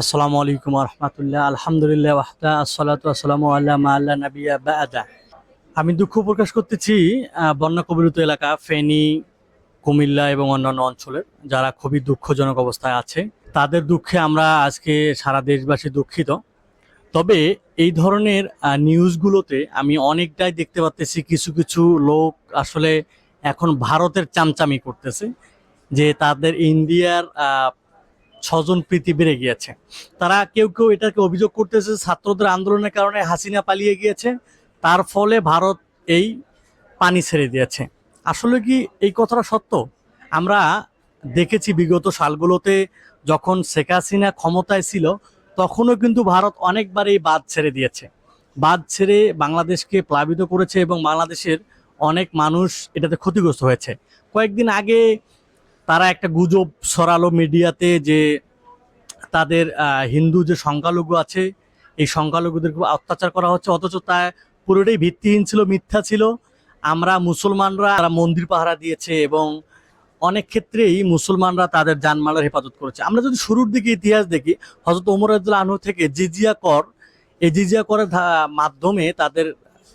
আসসালামু আলাইকুম রহমতুল্লাহ। আলহামদুলিল্লাহ আল্লাহ আল্লাহ আমি দুঃখ প্রকাশ করতেছি বন্যা কবলিত এলাকা, ফেনী, কুমিল্লা এবং অন্যান্য অঞ্চলের, যারা খুবই দুঃখজনক অবস্থায় আছে। তাদের দুঃখে আমরা আজকে সারা দেশবাসী দুঃখিত। তবে এই ধরনের নিউজগুলোতে আমি অনেকটাই দেখতে পাচ্তেছি কিছু কিছু লোক আসলে এখন ভারতের চামচামি করতেছে, যে তাদের ইন্ডিয়ার স্বজন প্রীতি বেড়ে গিয়েছে। তারা কেউ কেউ এটাকে অভিযোগ করতেছে ছাত্রদের আন্দোলনের কারণে হাসিনা পালিয়ে গিয়েছে। তার ফলে ভারত এই পানি ছেড়ে দিয়েছে। আসলে কি এই কথাটা সত্য? আমরা দেখেছি বিগত সালগুলোতে যখন শেখ হাসিনা ক্ষমতায় ছিল, তখনও কিন্তু ভারত অনেকবার এই বাঁধ ছেড়ে দিয়েছে। বাদ ছেড়ে বাংলাদেশকে প্লাবিত করেছে এবং বাংলাদেশের অনেক মানুষ এটাতে ক্ষতিগ্রস্ত হয়েছে। কয়েকদিন আগে তারা একটা গুজব ছড়ালো মিডিয়াতে যে তাদের হিন্দু যে সংখ্যালঘু আছে, এই সংখ্যালঘুদের খুব অত্যাচার করা হচ্ছে, অথচ তা পুরোটাই ভিত্তিহীন ছিল, মিথ্যা ছিল। আমরা মুসলমানরা তারা মন্দির পাহারা দিয়েছে এবং অনেক ক্ষেত্রেই মুসলমানরা তাদের জানমালের হেফাজত করেছে। আমরা যদি শুরুর দিকে ইতিহাস দেখি হজরত ওমর আব্দুল্লাহ আনহু থেকে জিজিয়া কর, এই জিজিয়া করের মাধ্যমে তাদের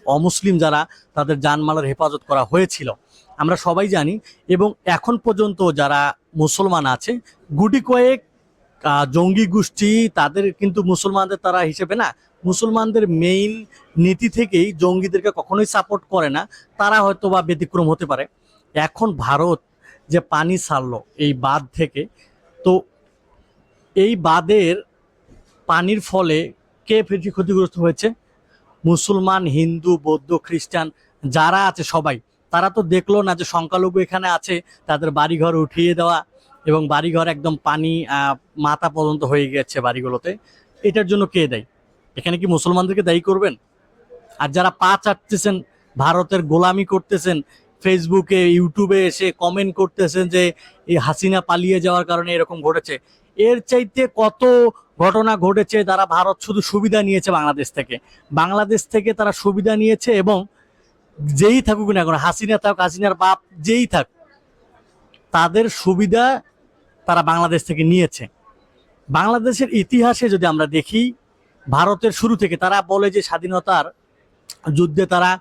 অমুসলিম যারা তাদের জানমালের হেফাজত করা হয়েছিল। আমরা সবাই জানি। এবং এখন পর্যন্ত যারা মুসলমান আছে, গুটি কয়েক জঙ্গি গোষ্ঠী, তাদের কিন্তু মুসলমানদের তারা হিসেবে না, মুসলমানদের মেইন নীতি থেকেই জঙ্গিদেরকে কখনোই সাপোর্ট করে না। তারা হয়তো বা ব্যতিক্রম হতে পারে। এখন ভারত যে পানি ছাড়লো এই বাঁধ থেকে, তো এই বাঁধের পানির ফলে কে বেশি ক্ষতিগ্রস্ত হয়েছে? মুসলমান, হিন্দু, বৌদ্ধ, খ্রিস্টান যারা আছে সবাই। তারা তো দেখল না যে সংখ্যালঘু এখানে আছে, তাদের বাড়িঘর উঠিয়ে দেওয়া এবং বাড়িঘর একদম পানি মাথা পর্যন্ত হয়ে গেছে বাড়িগুলোতে। এটার জন্য কে দেয়? এখানে কি মুসলমানদেরকে দায়ী করবেন? আর যারা পা চাটতেছেন, ভারতের গোলামি করতেছেন, ফেসবুকে, ইউটিউবে এসে কমেন্ট করতেছেন যে এই হাসিনা পালিয়ে যাওয়ার কারণে এরকম ঘটেছে, এর চাইতে কত ঘটনা ঘটেছে, তারা ভারত শুধু সুবিধা নিয়েছে বাংলাদেশ থেকে। বাংলাদেশ থেকে তারা সুবিধা নিয়েছে এবং যেই থাকুক না এখন হাসিনা থাকুক হাসিনার বাপ যেই থাক, তাদের সুবিধা তারা বাংলাদেশ থেকে নিয়েছে। বাংলাদেশের ইতিহাসে যদি আমরা দেখি, ভারতের শুরু থেকে তারা বলে যে স্বাধীনতার যুদ্ধে তারা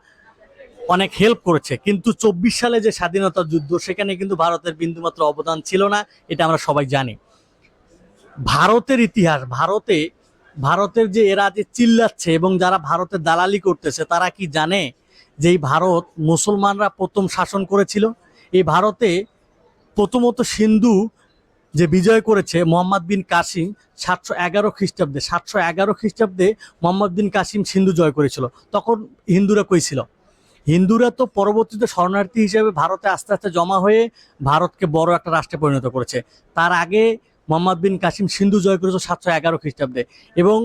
অনেক হেল্প করেছে, কিন্তু চব্বিশ সালে যে স্বাধীনতার যুদ্ধ, সেখানে কিন্তু ভারতের বিন্দুমাত্র অবদান ছিল না, এটা আমরা সবাই জানি। ভারতের ইতিহাস, ভারতে, ভারতের যে এরা যে চিল্লাচ্ছে এবং যারা ভারতের দালালি করতেছে, তারা কি জানে যে এই ভারত মুসলমানরা প্রথম শাসন করেছিল, এই ভারতে প্রথমত সিন্ধু যে বিজয় করেছে মোহাম্মদ বিন কাসিম সাতশো এগারো খ্রিস্টাব্দে, সাতশো এগারো খ্রিস্টাব্দে মোহাম্মদ বিন কাসিম সিন্ধু জয় করেছিল। তখন হিন্দুরা কই ছিল? হিন্দুরা তো পরবর্তীতে শরণার্থী হিসেবে ভারতে আস্তে আস্তে জমা হয়ে ভারতকে বড় একটা রাষ্ট্রে পরিণত করেছে। তার আগে মোহাম্মদ বিন কাসিম সিন্ধু জয় করেছিল সাতশো এগারো খ্রিস্টাব্দে এবং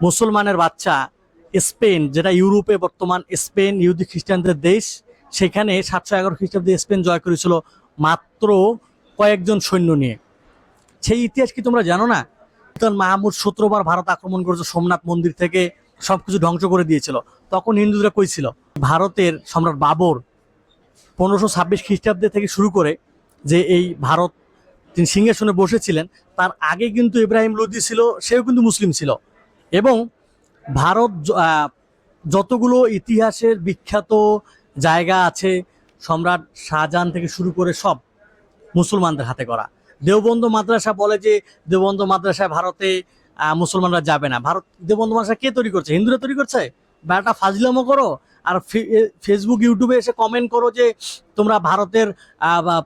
মুসলমানের বাচ্চা স্পেন, যেটা ইউরোপে বর্তমান স্পেন, ইহুদি খ্রিস্টানদের দেশ, সেখানে সাতশো এগারো খ্রিস্টাব্দে স্পেন জয় করেছিল মাত্র কয়েকজন সৈন্য নিয়ে। সেই ইতিহাস কি তোমরা জানো না? সুলতান মাহমুদ সতেরোবার ভারত আক্রমণ করেছে সোমনাথ মন্দির থেকে, সবকিছু ধ্বংস করে দিয়েছিল। তখন হিন্দুরা কই ছিল? ভারতের সম্রাট বাবর। পনেরোশো ছাব্বিশ খ্রিস্টাব্দে থেকে শুরু করে যে এই ভারত, তিনি সিংহাসনে বসেছিলেন, তার আগে কিন্তু ইব্রাহিম লোদি ছিল, সেও কিন্তু মুসলিম ছিল। এবং ভারত যতগুলো ইতিহাসের বিখ্যাত জায়গা আছে, সম্রাট শাহজাহান থেকে শুরু করে সব মুসলমানদের হাতে করা। দেওবন্দ মাদ্রাসা বলে যে দেওবন্দ মাদ্রাসায় ভারতে মুসলমানরা যাবে না। ভারত, দেওবন্দ মাদ্রাসা কে তৈরি করছে? হিন্দুরা তৈরি করছে? বেটা ফাজলামো করো আর ফেসবুক ইউটিউবে এসে কমেন্ট করো যে তোমরা ভারতের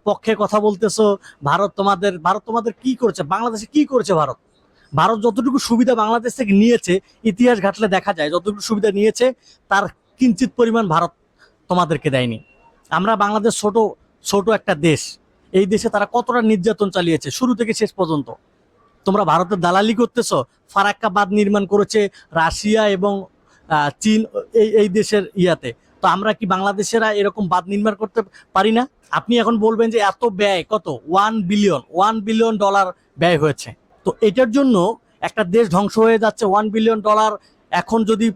পক্ষে কথা বলতেছো। ভারত তোমাদের ভারত তোমাদের কি করেছে? বাংলাদেশে কি করেছে ভারত? ভারত যতটুকু সুবিধা বাংলাদেশ থেকে নিয়েছে, ইতিহাস ঘাটলে দেখা যায়, যতটুকু সুবিধা নিয়েছে, তার কিঞ্চিত পরিমাণ ভারত তোমাদেরকে দেয়নি। আমরা বাংলাদেশ ছোট ছোট একটা দেশ। এই দেশে তারা কতটা নির্যাতন চালিয়েছে, শুরু থেকে শেষ পর্যন্ত। তোমরা ভারতের দালালি করতেছো ফারাক্কা বাঁধ নির্মাণ করেছে রাশিয়া এবং চীন এই এই দেশের ইয়াতে। তো আমরা কি বাংলাদেশেরা এরকম বাঁধ নির্মাণ করতে পারি না? আপনি এখন বলবেন যে এত ব্যয় কত? One billion one billion dollar ব্যয় হয়েছে। তো এটার জন্য একটা দেশ ধ্বংস হয়ে যাচ্ছে ওয়ান বিলিয়ন ডলার এখন যদি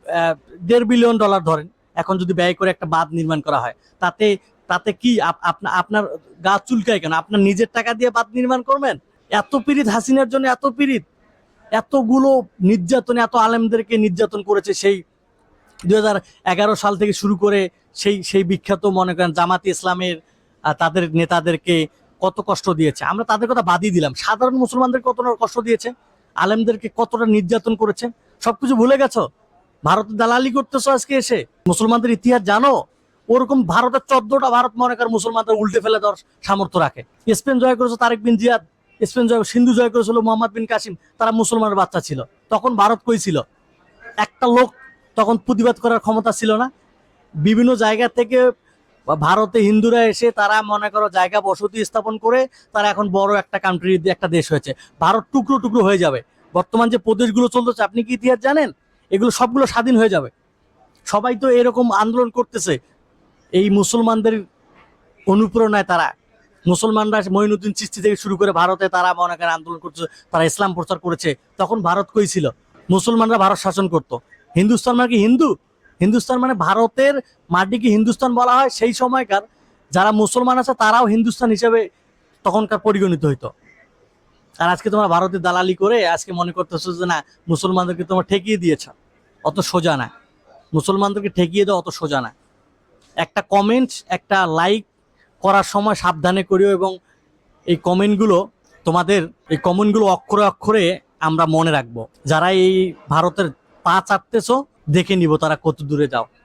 দেড় বিলিয়ন ডলার ধরেন, এখন যদি ব্যয় করে একটা বাঁধ নির্মাণ করা হয়, তাতে তাতে কি আপ- আপনা- আপনার গা চুলকায় কেন? আপনার নিজের টাকা দিয়ে বাঁধ নির্মাণ করবেন? এত পিরিত হাসিনার জন্য এত পিরিত এতগুলো নির্যাতন এত আলেমদেরকে নির্যাতন করেছে সেই এগারো সাল থেকে শুরু করে সেই সেই বিখ্যাত মনে করেন জামাতি ইসলামের তাদের নেতাদেরকে কত কষ্ট দিয়েছে। আমরা তাদের কথা বাদই দিলাম। সাধারণ মুসলমানদের কতটা কষ্ট দিয়েছে? আলেমদেরকে কতটা নির্যাতন করেছে? সবকিছু ভুলে গেছো? ভারত দালালি করতেছো আজকে এসে? মুসলমানদের ইতিহাস জানো? ওরকম ভারতের চোদ্দটা ভারত মনে কর মুসলমানদের উল্টে ফেলে দেওয়ার সামর্থ্য রাখে। স্পেন জয় করেছে তারেক বিন জিয়াদ, স্পেন জয়, সিন্ধু জয় করেছিল মোহাম্মদ বিন কাসিম, তারা মুসলমানের বাচ্চা ছিল। তখন ভারত কই ছিল? একটা লোক তখন প্রতিবাদ করার ক্ষমতা ছিল না। বিভিন্ন জায়গা থেকে ভারতে হিন্দুরা এসে তারা, মনে করো, জায়গা বসতি স্থাপন করে তারা এখন বড় একটা কান্ট্রি একটা দেশ হয়েছে। ভারত টুকরো টুকরো হয়ে যাবে। বর্তমান যে প্রদেশগুলো চলতেছে, আপনি কি ইতিহাস জানেন? এগুলো সবগুলো স্বাধীন হয়ে যাবে। সবাই তো এরকম আন্দোলন করতেছে। এই মুসলমানদের অনুপ্রেরণায় তারা, মুসলমানরা মঈনুদ্দিন চিস্তি থেকে শুরু করে ভারতে তারা, মনে করেন, আন্দোলন করছে তারা ইসলাম প্রচার করেছে। তখন ভারত কই ছিল? মুসলমানরা ভারত শাসন করত। হিন্দুস্তান মানে কি হিন্দু? হিন্দুস্তান মানে ভারতের মাটিকে হিন্দুস্তান বলা হয়? সেই সময়কার যারা মুসলমান আছে, তারাও হিন্দুস্তান হিসেবে তখনকার পরিগণিত হইতো। আর আজকে তোমরা ভারতের দালালি করে আজকে মনে করতেছো যে না, মুসলমানদেরকে তোমরা ঠেকিয়ে দিয়েছ, অত সোজা না। মুসলমানদেরকে ঠেকিয়ে দেওয়া অত সোজা না। একটা কমেন্ট একটা লাইক করার সময় সাবধানে করিও এবং এই কমেন্টগুলো তোমাদের, এই কমেন্টগুলো অক্ষরে অক্ষরে আমরা মনে রাখব। যারা এই ভারতের পা চাটতেছো দেখে নিব তারা কত দূরে যাও।